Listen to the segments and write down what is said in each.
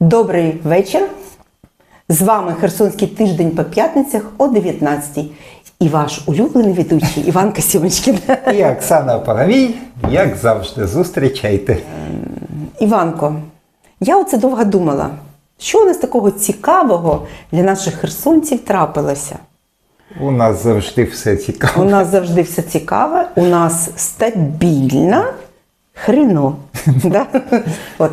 Добрий вечір. З вами Херсонський тиждень по п'ятницях о 19-й. І ваш улюблений ведучий Іван Касімочкін. І Оксана Паравій, як завжди, зустрічайте. Іванко, я оце довго думала, що у нас такого цікавого для наших херсонців трапилося. У нас завжди все У нас завжди все цікаве, у нас стабільна хрено. Да? От.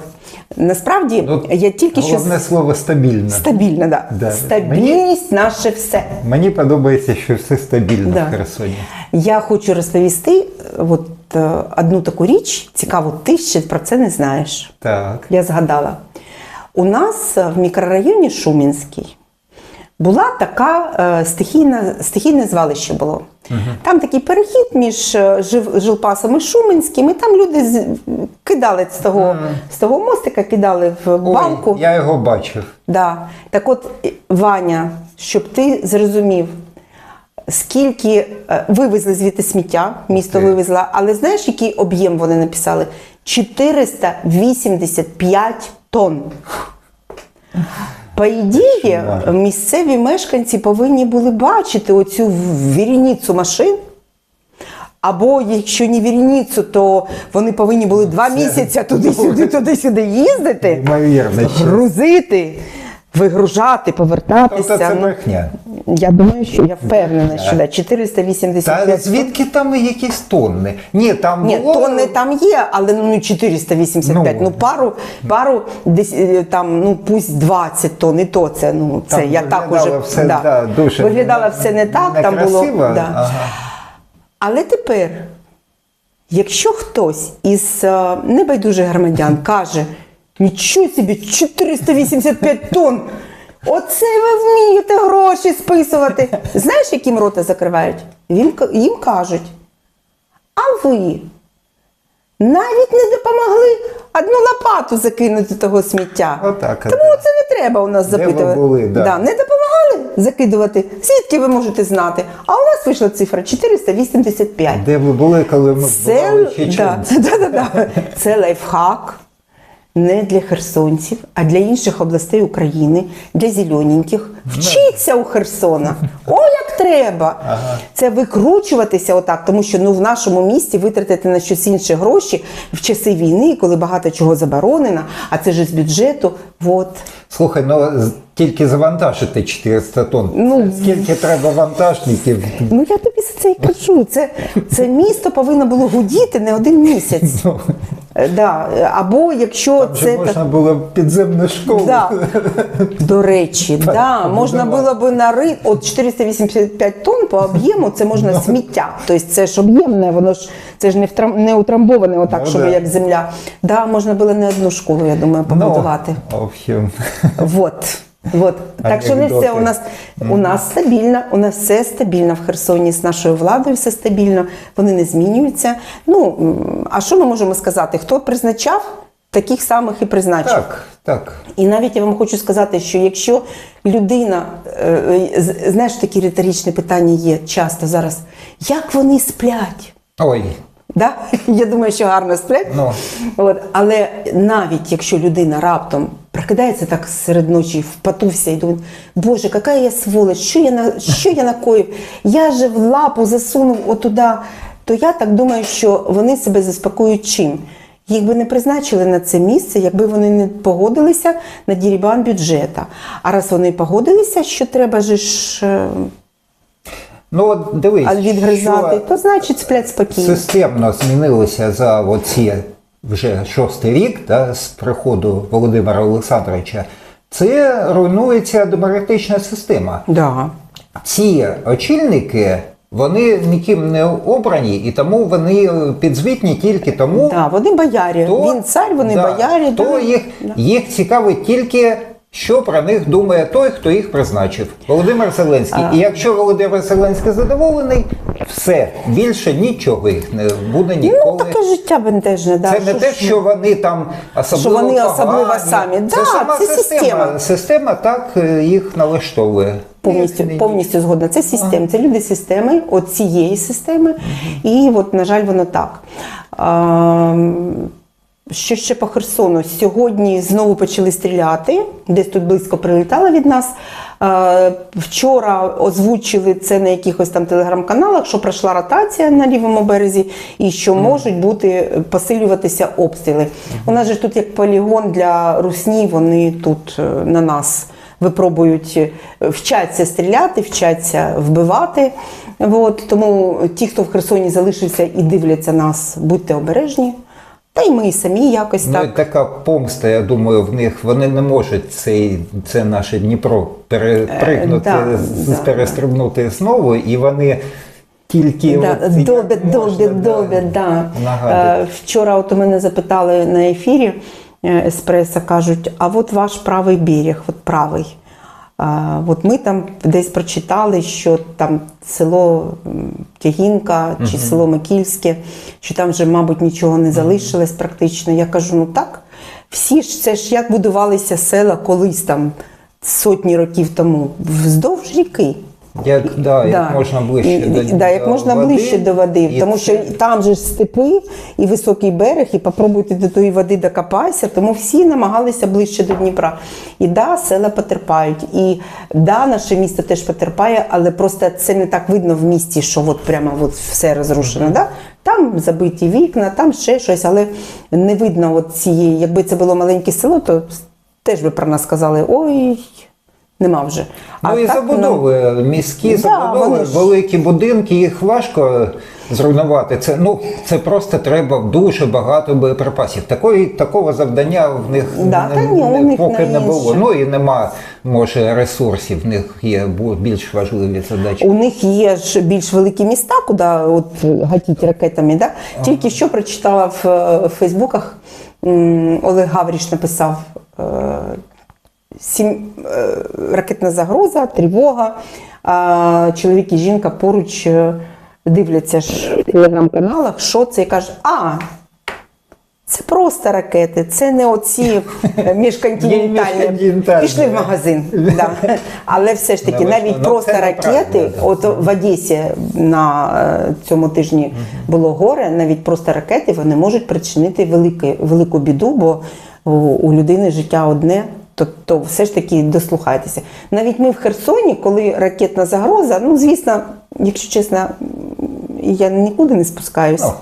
Насправді, Ну, я тільки що Головне слово стабільно. стабільна, да. Да. стабільність наше все. Мені подобається, що все стабільно Да. в Херсоні. Я хочу розповісти е, от, е, одну таку річ, цікаву, ти ще про це не знаєш. Так. Я згадала. У нас в мікрорайоні Шумінський була така е, стихійна, стихійне звалище було. Там такий перехід між е, жив, жилпасом і Шуменським, і там люди з, кидали з того, з того мостика, кидали в балку. Ой, я його бачив. Да. Так от, Ваня, щоб ти зрозумів, скільки е, вивезли звідти сміття, місто Окей. вивезло, але знаєш, який об'єм вони написали? 485 тонн. По ідеї, місцеві мешканці повинні були бачити оцю вірініцу машин. Або якщо не вірініцу, то вони повинні були два місяці туди-сюди, туди-сюди їздити грузити, вигружати, повертатися. Тобто це Ну, брехня. я думаю, що я впевнена, що да, 485 Та звідки там якісь тонни? Ні, там Ні, було... тонни там є, але ну 485. Ну, Ну. пару, пару десь е, там, ну пусть 20 тонн, і то це, ну це Там я так уже все, да. да, дуже виглядало все не так, там було. Да. Ага. Але тепер, якщо хтось із е, небайдужих громадян каже, нічого собі, 485 тонн, оце ви вмієте гроші списувати. Знаєш, яким рота закривають? Їм, їм кажуть, а ви навіть не допомогли одну лопату закинути того сміття. Отак, Тому отак. це не треба у нас Де ви запитувати. були, да. не допомагали закидувати. Звідки ви можете знати? А у нас вийшла цифра 485. Де ви були, коли ми Це, бували в да, да, да, да. це лайфхак не для херсонців, а для інших областей України, для зелененьких. Вчіться у Херсона. О, як треба! Це викручуватися отак, тому що ну, в нашому місті витратити на щось інше гроші в часи війни, коли багато чого заборонено, а це ж з бюджету. От. Слухай, ну тільки завантажити 400 тонн. Ну, Скільки треба вантажників? Ну я тобі за це і кажу. Це, це місто повинно було гудіти не один місяць. Е, Да. Або якщо Вже це можна було підземну школу. Да. До речі, да, можна було б нарити от 485 тонн по об'єму, це можна сміття. Тобто це ж об'ємне, воно ж це ж не втрам, не утрамбоване, отак, Ну, щоб да. як земля. Да, можна було не одну школу, я думаю, побудувати. Ну, в Вот. Вот. Так що не все у нас у нас стабільно, у нас все стабільно в Херсоні з нашою владою, все стабільно, вони не змінюються. Ну а що ми можемо сказати? Хто призначав, таких самих і призначив. так, так. І навіть я вам хочу сказати, що якщо людина, е, е, знаєш, такі риторичні питання є часто зараз, як вони сплять? Ой, Да? Я думаю, що гарно сплять. Ну. От. Але навіть якщо людина раптом прокидається так серед ночі, впатувся і думає, Боже, яка я сволоч, що я, на, що я накоїв? Я же в лапу засунув отуда. То я так думаю, що вони себе заспокоюють чим? Їх би не призначили на це місце, якби вони не погодилися на дірібан бюджета. А раз вони погодилися, що треба же ж е, ну от дивись, а відгризати, то значить сплять спокійно. системно змінилося за оці вже шостий рік да, з приходу Володимира Олександровича. Це руйнується демократична система. Да. Ці очільники. Вони ніким не обрані, і тому вони підзвітні тільки тому, Да, вони боярі. хто, Він цар, вони да, боярі. хто да. їх, їх цікавить тільки, що про них думає той, хто їх призначив. Володимир Зеленський. І якщо Володимир Зеленський задоволений, все більше нічого їх не буде ніколи. Ну, таке життя бентежне. Да. Це не те, що вони там особливо Що вони особливо самі. Це Да, сама це система. система. Система так е, їх налаштовує. Повністю, повністю згодна. Це система, це люди системи, от цієї системи. І от, на жаль, воно так. А, Що ще по Херсону? Сьогодні знову почали стріляти, десь тут близько прилітало від нас. Е, Вчора озвучили це на якихось там телеграм-каналах, що пройшла ротація на лівому березі і що можуть бути посилюватися обстріли. У нас же тут як полігон для русні, вони тут е, на нас випробують, е, вчаться стріляти, вчаться вбивати. От, тому ті, хто в Херсоні залишився і дивляться нас, будьте обережні. Та й ми самі якось Ну, так. і така помста, я думаю, в них вони не можуть цей, це наше Дніпро перепригнути, Е, да, з- да, перестрибнути знову, і вони тільки Да, от, як долбять, можна, да, долбять, Е, Вчора от у мене запитали на ефірі е, Еспресо, кажуть, а от ваш правий берег, от правий. А, от ми там десь прочитали, що там село Тягінка чи село Микільське, що там вже, мабуть, нічого не залишилось практично. Я кажу, ну так, всі ж це ж як будувалися села колись там сотні років тому, вздовж ріки. Як, да, як Да. можна ближче І- до, да, як до можна води, ближче до води, і тому це- що там же степи і високий берег, і попробуйте до тої води докопайся, тому всі намагалися ближче до Дніпра. І да, села потерпають. І да, наше місто теж потерпає, але просто це не так видно в місті, що от прямо от все розрушено. Да? Там забиті вікна, там ще щось, але не видно от цієї. Якби це було маленьке село, то теж би про нас сказали: ой, нема вже. Ну і так, забудови, міські Да, забудови, вони ж- великі будинки, їх важко зруйнувати. Це, ну, це просто треба дуже багато боєприпасів. Такої, такого завдання в них, Да, та ні, у них поки не було. Ну і нема, може, ресурсів, в них є більш важливі задачі. У них є ж більш великі міста, куди от гатять ракетами. Да? Тільки що прочитала в, е, в Фейсбуках, Олег Гавріш написав е, сім, е, ракетна загроза, тривога. А чоловік і жінка поруч е, дивляться ж в телеграм-каналах, що це і кажуть, а. Це просто ракети, це не оці е, міжконтинентальні. Пішли в магазин. Да. Але все ж таки, Ну, навіть ну, просто ракети, от в Одесі на цьому тижні було горе, навіть просто ракети вони можуть причинити велике, велику біду, бо у людини життя одне. То, то все ж таки дослухайтеся. Навіть ми в Херсоні, коли ракетна загроза, ну звісно, якщо чесно, я нікуди не спускаюсь. Ну.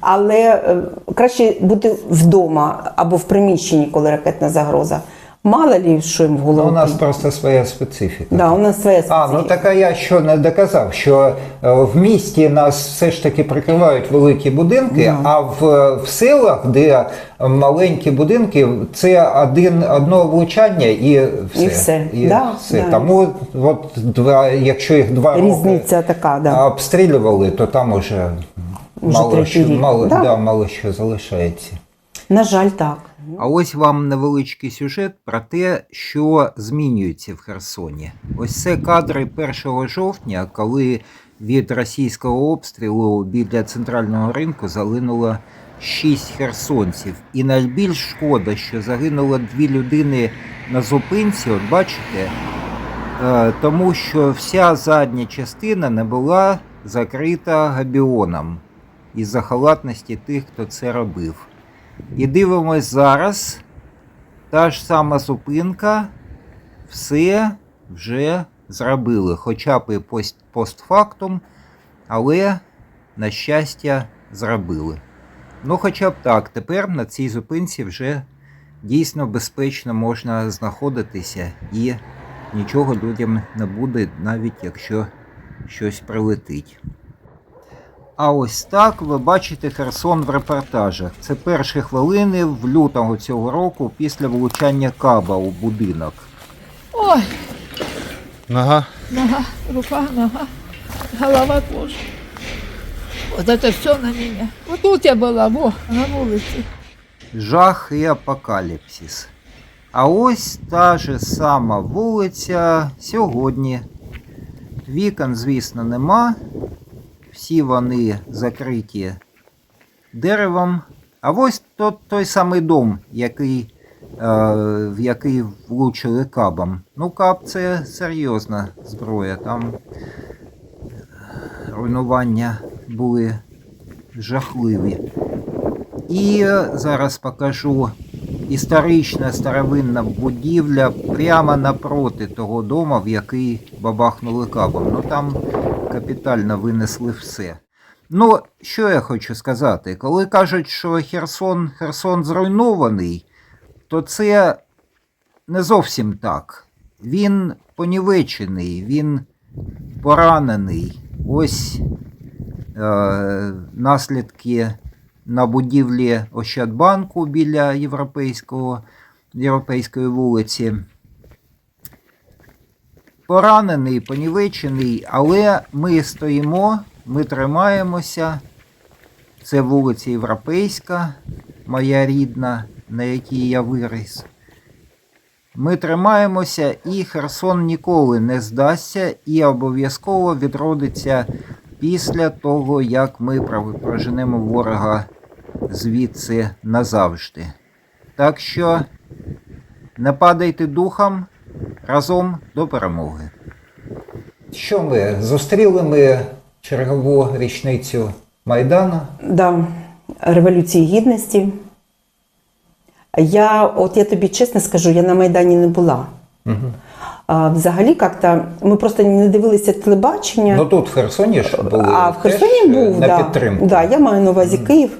Але е, краще бути вдома або в приміщенні, коли ракетна загроза. Мало лі, що їм в Ну, голову. у нас просто своя специфіка. да, у нас своя А, ну так а я що не доказав, що е, в місті нас все ж таки прикривають великі будинки, а в, в селах, де маленькі будинки, це один, одно влучання і все. І все. І Да, все. да. Тому от два, якщо їх два Різниця роки така, да. обстрілювали, то там уже, Уже мало, що, мало, Да. да, мало що залишається. На жаль, так. А ось вам невеличкий сюжет про те, що змінюється в Херсоні. Ось це кадри 1 жовтня, коли від російського обстрілу біля центрального ринку загинуло 6 херсонців. І найбільш шкода, що загинуло дві людини на зупинці. От бачите, Е, тому що вся задня частина не була закрита габіоном із-за халатності тих, хто це робив. І дивимось зараз. Та ж сама зупинка, все вже зробили, хоча б і пост- постфактум, але, на щастя, зробили. Ну, хоча б так, тепер на цій зупинці вже дійсно безпечно можна знаходитися і нічого людям не буде, навіть якщо щось прилетить. А ось так ви бачите Херсон в репортажах. Це перші хвилини в лютого цього року після влучання каба у будинок. Ой, Нога. нога, рука, нога, голова тоже. Вот это все на меня. Вот тут я была, во, на улице. Жах і апокаліпсис. А ось та же сама вулиця сьогодні. Вікон, звісно, нема. Всі вони закриті деревом. А ось тот, той самий дом, який, е, в який влучили кабом. Ну, каб це серйозна зброя. Там руйнування були жахливі. І е, зараз покажу історична старовинна будівля прямо напроти того дому, в який бабахнули кабом. Ну там капітально винесли все. Ну, що я хочу сказати? Коли кажуть, що Херсон, Херсон зруйнований, то це не зовсім так. Він понівечений, він поранений. Ось е, наслідки на будівлі Ощадбанку біля Європейського, Європейської вулиці. Поранений, понівечений, але ми стоїмо, ми тримаємося. Це вулиця Європейська, моя рідна, на якій я виріс. Ми тримаємося, і Херсон ніколи не здасться і обов'язково відродиться після того, як ми проженемо ворога звідси назавжди. Так що не падайте духом разом до перемоги. Що ми зустріли ми чергову річницю Майдану? Да, Революції Гідності. Я, от я тобі чесно скажу, я на Майдані не була. А, взагалі, як-то ми просто не дивилися телебачення. Ну тут в Херсоні ж були а в Херсоні теж, е, був на да, підтримку. Да, я маю на увазі Київ.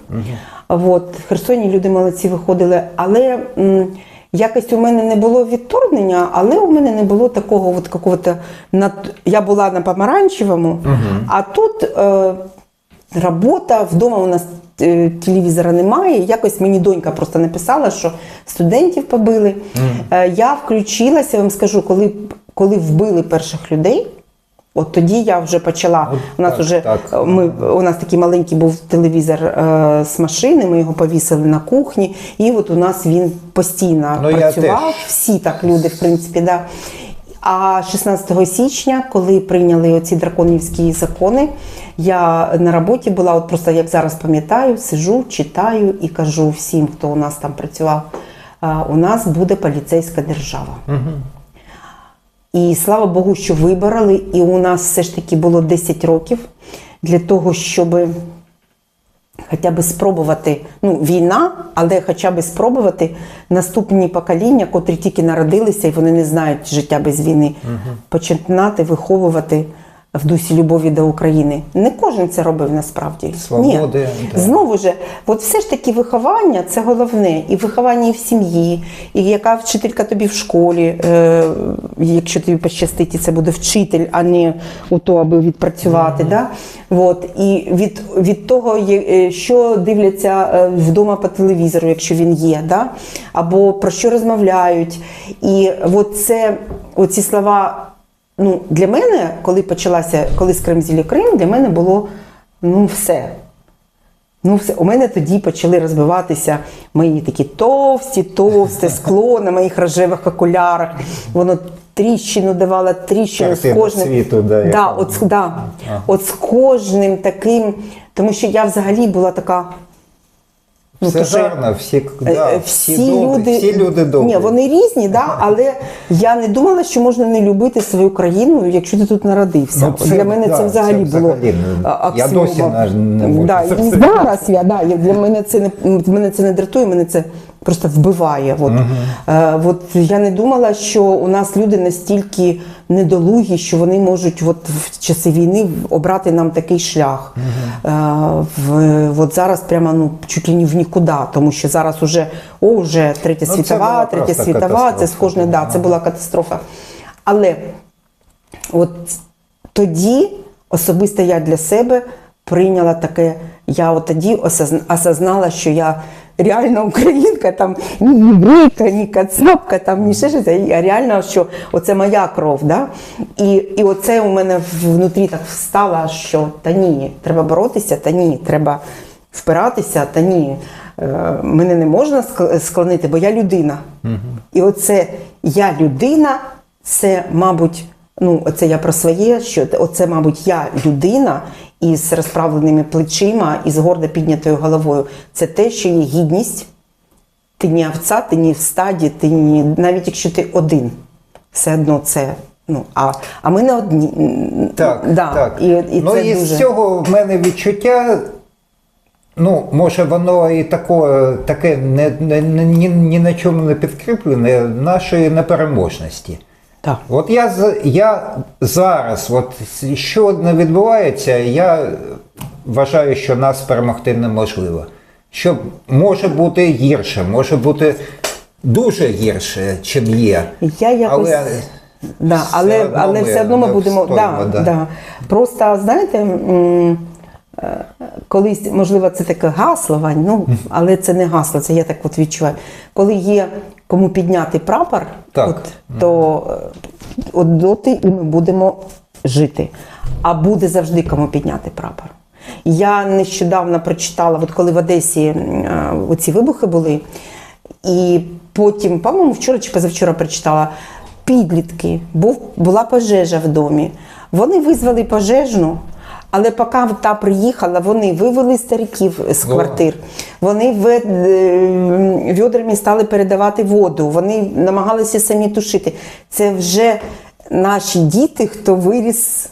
От, в Херсоні люди молодці виходили. Але м, якось у мене не було відторгнення, але у мене не було такого от какого-то над... Я була на помаранчевому, а тут е, робота, вдома у нас е, телевізора немає. Якось мені донька просто написала, що студентів побили. Е, я включилася, я вам скажу, коли, коли вбили перших людей. От тоді я вже почала. От у нас так, уже так. ми у нас такий маленький був телевізор е, з машини. Ми його повісили на кухні, і от у нас він постійно Ну, працював. Всі так люди, в принципі, да. А 16 січня, коли прийняли оці драконівські закони, я на роботі була, от просто як зараз пам'ятаю, сижу, читаю і кажу всім, хто у нас там працював, «А, у нас буде поліцейська держава. І слава Богу, що вибороли, і у нас все ж таки було 10 років для того, щоб хоча б спробувати, ну, війна, але хоча б спробувати наступні покоління, котрі тільки народилися і вони не знають життя без війни, починати виховувати в дусі любові до України. Не кожен це робив насправді. Свободи, Ні. да. Знову ж, от все ж таки виховання це головне. І виховання і в сім'ї, і яка вчителька тобі в школі, е, якщо тобі пощастить, і це буде вчитель, а не у то, аби відпрацювати. Да? От. І від, від того, е, що дивляться е, вдома по телевізору, якщо він є, да? або про що розмовляють. І от це, оці слова. Ну, для мене, коли почалася, коли з Крим зілі Крим, для мене було ну все. Ну, все, у мене тоді почали розбиватися мої такі товсті, товсте скло на моїх рожевих окулярах. Воно тріщину давало, тріщину з кожним. світу, да, да, от, да, от з кожним таким, тому що я взагалі була така. Все то, гарно, всі, Е, да, всі, всі, добрі, люди, всі люди добрі. Ні, вони різні, да, але я не думала, що можна не любити свою країну, якщо ти тут народився. Ну, це- Для мене да, це взагалі це було взагалі, ну, я досі не- можу да, зараз я, да, для мене це не мене це не дратує, мене це просто вбиває. От. Е, от я не думала, що у нас люди настільки недолугі, що вони можуть от в часи війни обрати нам такий шлях. Е, в, от зараз прямо ну чуть ли не в нікуди, тому що зараз уже о, вже третя Ну, світова, третя світова, це з кожної, да, це була катастрофа. Але от тоді особисто я для себе прийняла таке, я от тоді осознала, що я реально українка, там ні єврейка, ні кацапка, там ні ще щось, а реально, що оце моя кров. Да? І, і оце у мене внутрі так встало, що та ні, треба боротися, та ні, треба впиратися, та ні. е, Мене не можна склонити, бо я людина. І оце я людина, це, мабуть, ну, оце я про своє, що оце, мабуть, я людина із розправленими плечима і з гордо піднятою головою. Це те, що є гідність. Ти не овця, ти не в стаді, ти не, навіть якщо ти один, все одно це. Ну, а, а ми не одні. Так, да, так. І, і ну це і дуже... з цього в мене відчуття Ну, може, воно і тако, таке не, не, не, ні, ні на чому не підкріплене нашої непереможності. Так. От я, я зараз, от що не відбувається, я вважаю, що нас перемогти неможливо. Що може бути гірше, може бути дуже гірше, чим є. Я якось. Але Да, все але, одно але ми все одно ми не будемо. Да, да. да. Просто, знаєте, е, колись, можливо, це таке гасло, Вань, ну, але це не гасло, це я так от відчуваю. Коли є кому підняти прапор, Так. От, то е, от доти і ми будемо жити. А буде завжди кому підняти прапор. Я нещодавно прочитала, от коли в Одесі е, вибухи були, і потім, по-моєму, вчора чи позавчора прочитала підлітки, був, була пожежа в домі. Вони визвали пожежну, але поки та приїхала, вони вивели стариків з квартир. Вони е, відрами стали передавати воду, вони намагалися самі тушити. Це вже наші діти, хто виріс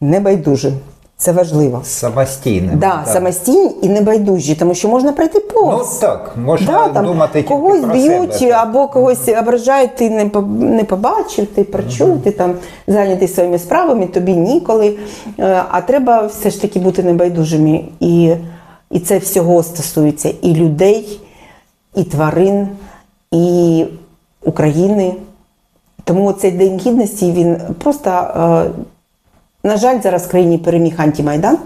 небайдужим. Це важливо. самостійним. Да, так. самостійні і небайдужі, тому що можна пройти Ну так, можна Да, там думати тільки когось про б'ють себе. або когось ображають, ти не, не побачив, ти прочув, ти там зайнятий своїми справами, тобі ніколи. Е, А треба все ж таки бути небайдужими. І, і це всього стосується і людей, і тварин, і України. Тому цей День гідності він просто, е, на жаль, зараз в країні переміг антимайдан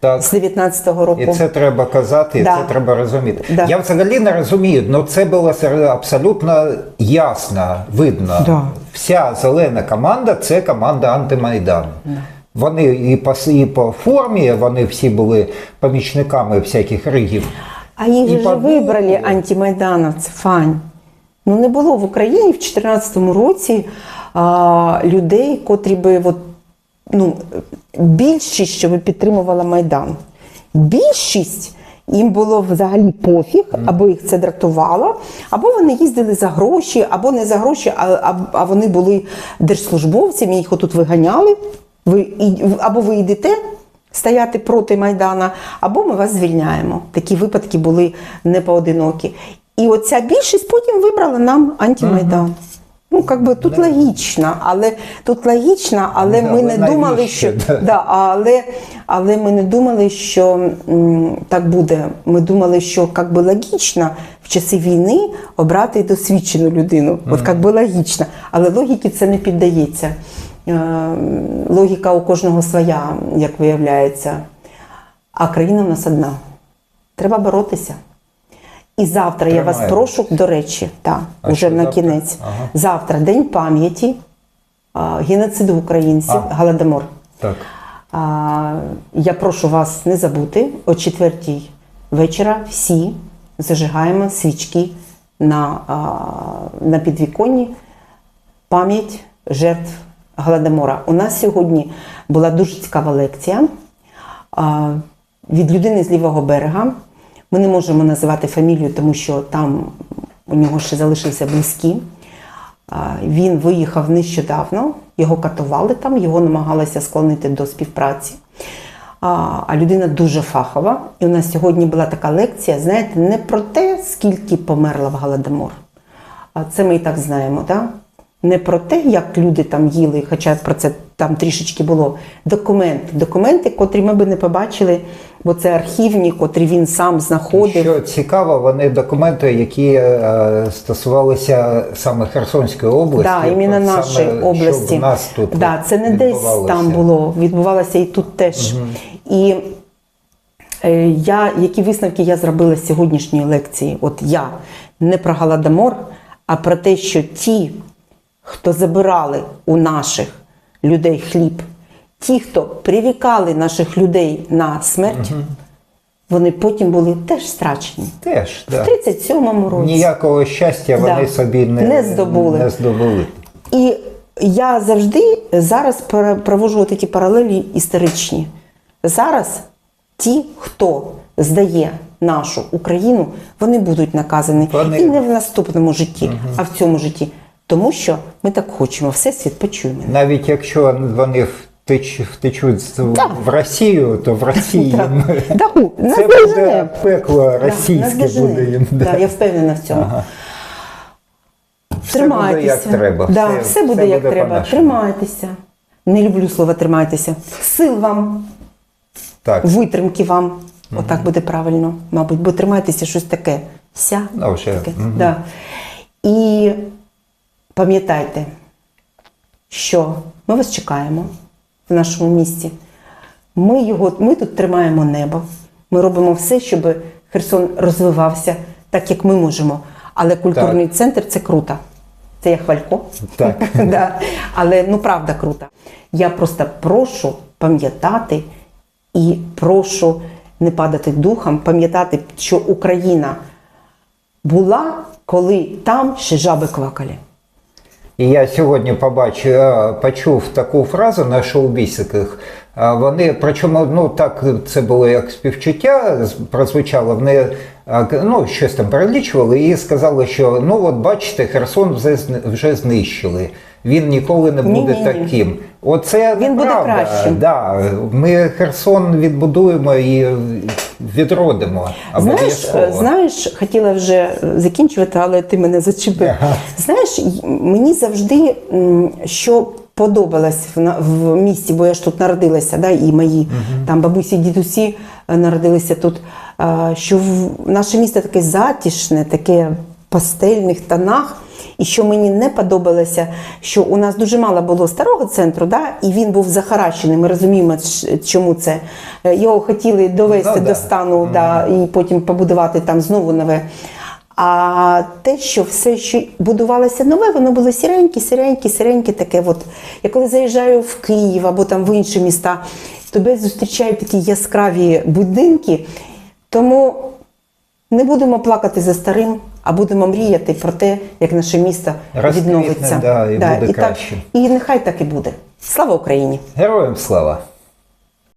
Так. з 19-го року. І це треба казати, і Да. це треба розуміти. Да. Я взагалі не розумію, але це було абсолютно ясно, видно. Да. Вся зелена команда це команда антимайдану. Вони і по, і по формі, вони всі були помічниками всяких ригів. А їх І же по вибрали антимайдановці, Фань. Ну не було в Україні в 2014 році а, людей, котрі би от, ну, більшість, що би підтримувала Майдан. Більшість їм було взагалі пофіг, або їх це дратувало, або вони їздили за гроші, або не за гроші, а, а, а вони були держслужбовцями, їх отут виганяли. Ви, і- або ви йдете стояти проти Майдана, або ми вас звільняємо. Такі випадки були непоодинокі. І оця більшість потім вибрала нам антимайдан. Ну, як би тут логічно, але тут логічно, але Да, ми не думали, що Да. да, але, але ми не думали, що так буде. Ми думали, що як би логічно в часи війни обрати досвідчену людину. От як би логічно, але логіки це не піддається. Е, Логіка у кожного своя, як виявляється. А країна в нас одна. Треба боротися. І завтра я вас прошу, до речі, та, А уже на завтра? кінець. Ага. Завтра день пам'яті а, геноциду українців, А. Голодомор. Так. А, я прошу вас не забути, о четвертій вечора всі зажигаємо свічки на, а, на підвіконні пам'ять жертв Голодомора. У нас сьогодні була дуже цікава лекція а, від людини з лівого берега. Ми не можемо називати фамілію, тому що там у нього ще залишилися близькі. Він виїхав нещодавно, його катували там, його намагалися склонити до співпраці. А людина дуже фахова. І у нас сьогодні була така лекція, знаєте, не про те, скільки померла в Голодомор. Це ми і так знаємо, так? Не про те, як люди там їли, хоча про це там трішечки було. Документи, документи, котрі ми би не побачили, бо це архівні, котрі він сам знаходив. Що цікаво, вони документи, які е, стосувалися саме Херсонської області. Да, іменно нашої саме, що в нас тут да, це не десь там було, відбувалося і тут теж. І е, я, які висновки я зробила з сьогоднішньої лекції? От я не про Голодомор, а про те, що ті, хто забирали у наших людей хліб, ті, хто привікали наших людей на смерть, вони потім були теж страчені. Теж, В да. 37-му році. Ніякого щастя вони Да. собі не, Не здобули. не здобули. І я завжди зараз проводжу такі паралелі історичні. Зараз ті, хто здає нашу Україну, вони будуть наказані Вони- і не в наступному житті, а в цьому житті. Тому що ми так хочемо, всесвіт почує мене. Навіть якщо вони втеч, втечуть Да. в Росію, то в Росії. Да, ну, нас Це дожене. буде пекло Да, нас російське дожене. буде їм. да. Да, я впевнена в цьому. Все буде Тримайтеся. як треба. Да, Все- все, буде все як буде треба. Тримайтеся. Не люблю слово тримайтеся. Сил вам, Так, витримки вам. Отак буде правильно, мабуть, бо тримайтеся щось таке. Ся. Ну, вже, таке. мгм. Да. І пам'ятайте, що ми вас чекаємо в нашому місті. Ми, його, ми тут тримаємо небо. Ми робимо все, щоб Херсон розвивався так, як ми можемо. Але культурний центр це круто. Це я хвалько. Так. да. Але ну правда круто. Я просто прошу пам'ятати і прошу не падати духом, пам'ятати, що Україна була, коли там ще жаби квакали. І я сьогодні побачив, е, почув таку фразу на шоу-бісиках. Е, Вони, причому, ну так це було як співчуття, прозвучало, вони е, ну, щось там перелічували і сказали, що ну от бачите, Херсон вже, вже знищили. Він ніколи не буде Ні-ні-ні. таким. Оце Він буде кращим. Да. Ми Херсон відбудуємо і відродимо. Знаєш, е, знаєш, хотіла вже е, закінчувати, але ти мене зачепив. Ага. Знаєш, мені завжди що подобалось в, в місті, бо я ж тут народилася, да, і мої там бабусі, дідусі е, народилися тут. Що в наше місто таке затішне, таке в пастельних тонах. І що мені не подобалося, що у нас дуже мало було старого центру, да, і він був захаращений. Ми розуміємо, чому це. Е, Його хотіли довести Ну, до да. стану, да, і потім побудувати там знову нове. А те, що все, що будувалося нове, воно було сіреньке, сіреньке, сіреньке таке. От. Я коли заїжджаю в Київ або там в інші міста, тебе зустрічають такі яскраві будинки. Тому не будемо плакати за старим, а будемо мріяти про те, як наше місто Розквітне, відновиться. да, і буде і, так, краще. і нехай так і буде. Слава Україні! Героям слава!